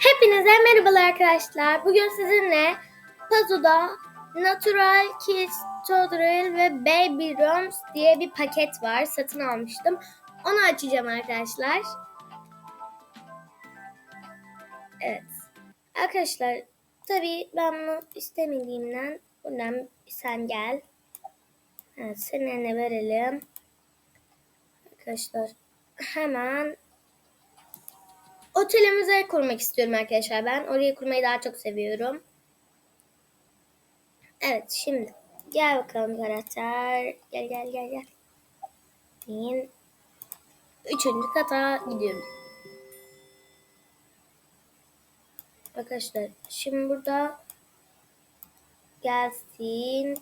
Hepinize merhabalar arkadaşlar. Bugün sizinle Pazo'da Natural Kids Tutorial ve Baby Rooms diye bir paket var. Satın almıştım. Onu açacağım arkadaşlar. Evet. Arkadaşlar tabii ben bunu istemediğimden buradan sen gel. Evet senin eline verelim. Arkadaşlar hemen Otelimize kurmak istiyorum arkadaşlar ben. Orayı kurmayı daha çok seviyorum. Evet şimdi gel bakalım karakter. Gel gel gel gel. Bin. Üçüncü kata gidiyorum. Arkadaşlar şimdi burada gelsin.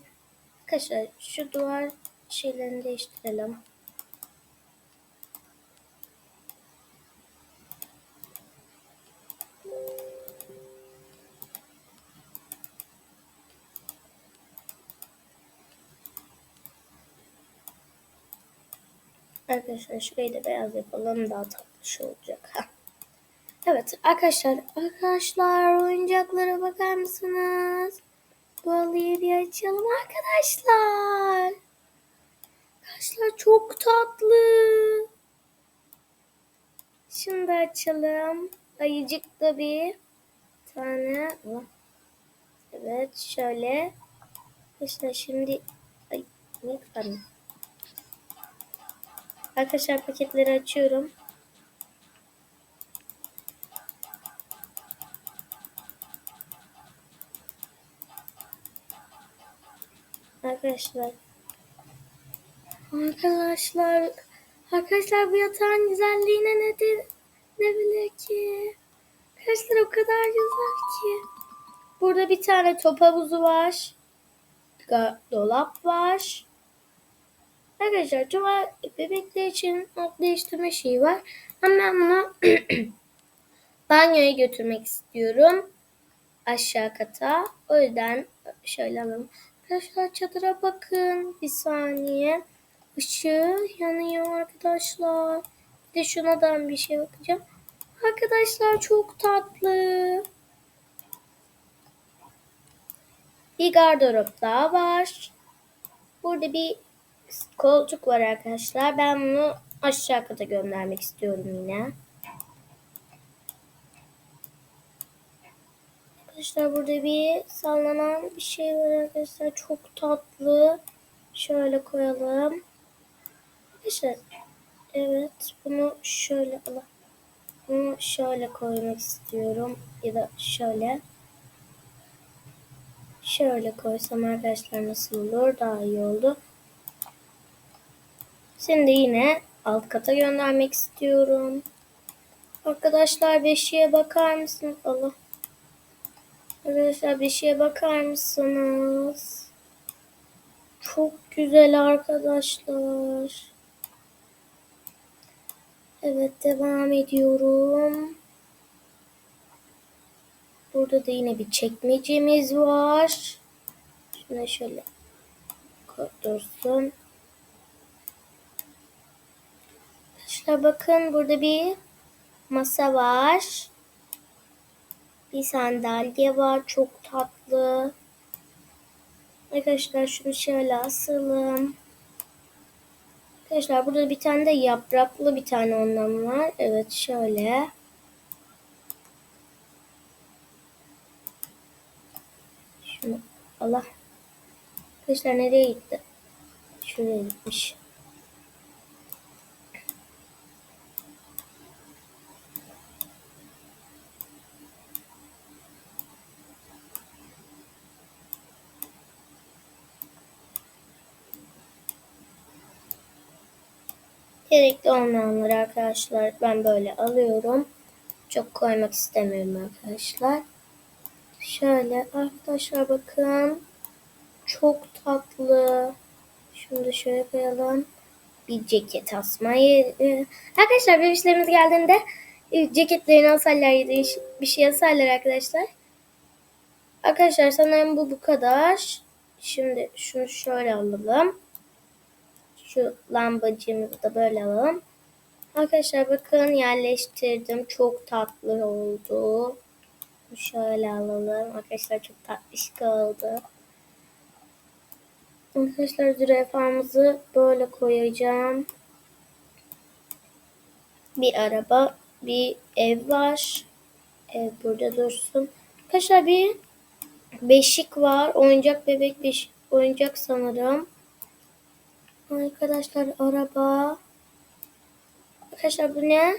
Arkadaşlar şu duvar şeylerini değiştirelim. Arkadaşlar şurayı da beyaz yapalım daha tatlış olacak. Ha. Evet arkadaşlar arkadaşlar oyuncaklara bakar mısınız? Bu halıyı bir açalım arkadaşlar. Arkadaşlar çok tatlı. Şunu da açalım. Ayıcık da bir tane. Evet şöyle. Arkadaşlar şimdi ay ne kadar Arkadaşlar paketleri açıyorum. Arkadaşlar. Arkadaşlar. Arkadaşlar bu yatağın güzelliğine ne, ne bilir ki? Arkadaşlar o kadar güzel ki. Burada bir tane top havuzu var. Dolap var. Arkadaşlar tuval bebekler için alt değiştirme şeyi var. Ama ben bunu banyoya götürmek istiyorum. Aşağı kata. O yüzden şöyle alalım. Arkadaşlar çadıra bakın. Bir saniye. Işığı yanıyor arkadaşlar. Bir de şunadan bir şey bakacağım. Arkadaşlar çok tatlı. Bir gardırop daha var. Burada bir koltuk var arkadaşlar. Ben bunu aşağı kata göndermek istiyorum yine. Arkadaşlar burada bir sallanan bir şey var arkadaşlar. Çok tatlı. Şöyle koyalım. Arkadaşlar evet bunu şöyle alalım. Bunu şöyle koymak istiyorum. Ya da şöyle. Şöyle koysam arkadaşlar nasıl olur? Daha iyi oldu. Şimdi yine alt kata göndermek istiyorum. Arkadaşlar beşiğe bakar mısınız? Allah. Arkadaşlar beşiğe bakar mısınız? Çok güzel arkadaşlar. Evet devam ediyorum. Burada da yine bir çekmecemiz var. Şuna şöyle dursun. Arkadaşlar bakın burada bir masa var. Bir sandalye var. Çok tatlı. Arkadaşlar şunu şöyle asalım. Arkadaşlar burada bir tane de yapraklı bir tane ondan var. Evet şöyle. Şunu Allah. Arkadaşlar nereye gitti? Şuraya gitmiş. Gerekli olmayanları arkadaşlar ben böyle alıyorum. Çok koymak istemiyorum arkadaşlar. Şöyle arkadaşlar bakın. Çok tatlı. Şunu da şöyle koyalım. Bir ceket asmayı. Arkadaşlar bebişlerimiz geldiğinde e, ceketlerini asarlar ya da bir şey asarlar arkadaşlar. Arkadaşlar sanırım bu bu kadar. Şimdi şunu şöyle alalım. Şu lambacığımızı da böyle alalım. Arkadaşlar bakın yerleştirdim. Çok tatlı oldu. Şöyle alalım. Arkadaşlar çok tatlışık oldu. Arkadaşlar zürafamızı böyle koyacağım. Bir araba, bir ev var. Ev burada dursun. Arkadaşlar bir beşik var. Oyuncak bebek beşik. Oyuncak sanırım. Arkadaşlar araba. Arkadaşlar bu ne?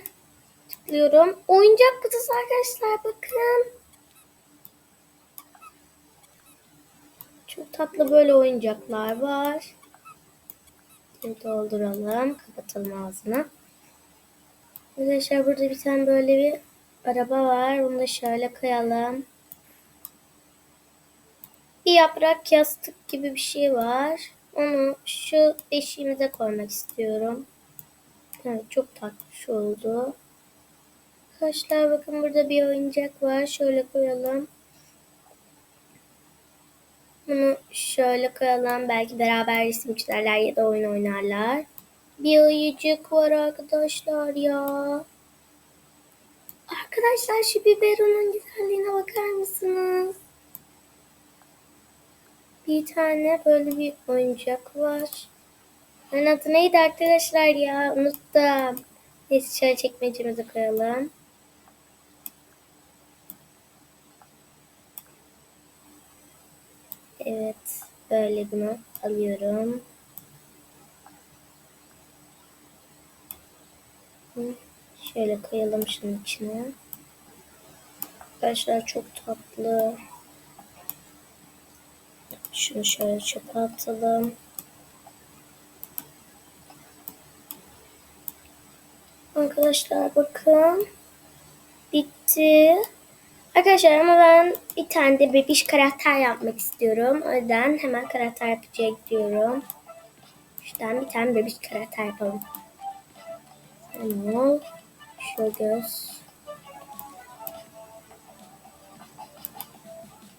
Tıklıyorum. Oyuncak kutusu arkadaşlar bakın. Çok tatlı böyle oyuncaklar var. Şimdi dolduralım. Kapatalım ağzını. Arkadaşlar burada bir tane böyle bir araba var. Bunu da şöyle koyalım. Bir yaprak yastık gibi bir şey var. Onu şu eşiğimize koymak istiyorum. Evet çok tatlış oldu. Arkadaşlar bakın burada bir oyuncak var. Şöyle koyalım. Bunu şöyle koyalım. Belki beraber resim çizerler ya da oyun oynarlar. Bir ayıcık var arkadaşlar ya. Arkadaşlar şu biberonun güzelliğine bakar mısınız? Bir tane böyle bir oyuncak var. Ben adı neydi arkadaşlar ya? Unuttum. Neyse şöyle çekmecemize koyalım. Evet. Böyle bunu alıyorum. Şöyle koyalım şunun içine. Arkadaşlar çok tatlı. Şunu şöyle çöpe atalım. Arkadaşlar bakın. Bitti. Arkadaşlar ama ben bir tane de bebiş karakter yapmak istiyorum. O yüzden hemen karakter yapıcıya gidiyorum. Şuradan bir tane bebiş karakter yapalım. Tamam. Şu göz.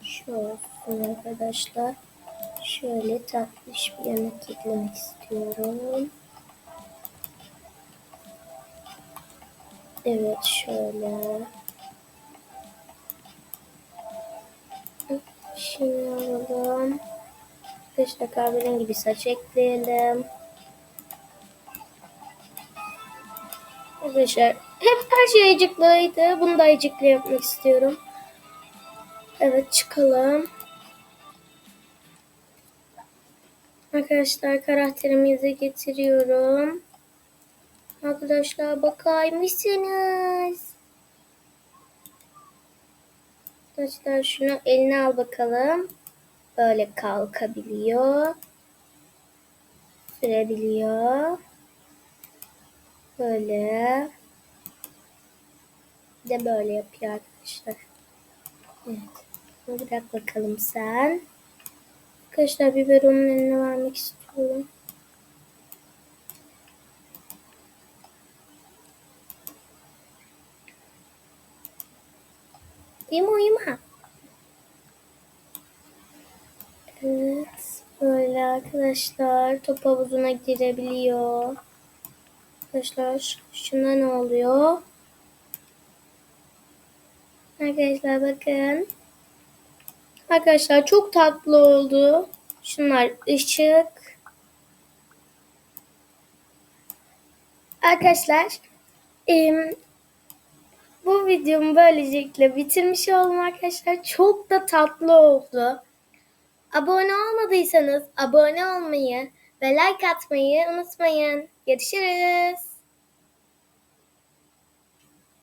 Şu olsun arkadaşlar. Şöyle tatlış bir yemek eklemek istiyorum. Evet şöyle. Şimdi alalım. İşte kahverengi bir saç ekleyelim. Arkadaşlar hep her şey ayıcıklıydı. Bunu da ayıcıklı yapmak istiyorum. Evet çıkalım. Arkadaşlar karakterimizi getiriyorum. Arkadaşlar bakar mısınız? Arkadaşlar şunu eline al bakalım. Böyle kalkabiliyor. Sürebiliyor. Böyle. Bir de böyle yapıyor arkadaşlar. Evet. Bunu bırak bakalım sen. Arkadaşlar biberonun eline vermek istiyorum. Uyuma uyuma. Evet. Böyle arkadaşlar top havuzuna girebiliyor. Arkadaşlar şuna ne oluyor? Arkadaşlar bakın. Arkadaşlar çok tatlı oldu. Şunlar ışık. Arkadaşlar bu videomu böylelikle bitirmiş oldum arkadaşlar. Çok da tatlı oldu. Abone olmadıysanız abone olmayı ve like atmayı unutmayın. Görüşürüz.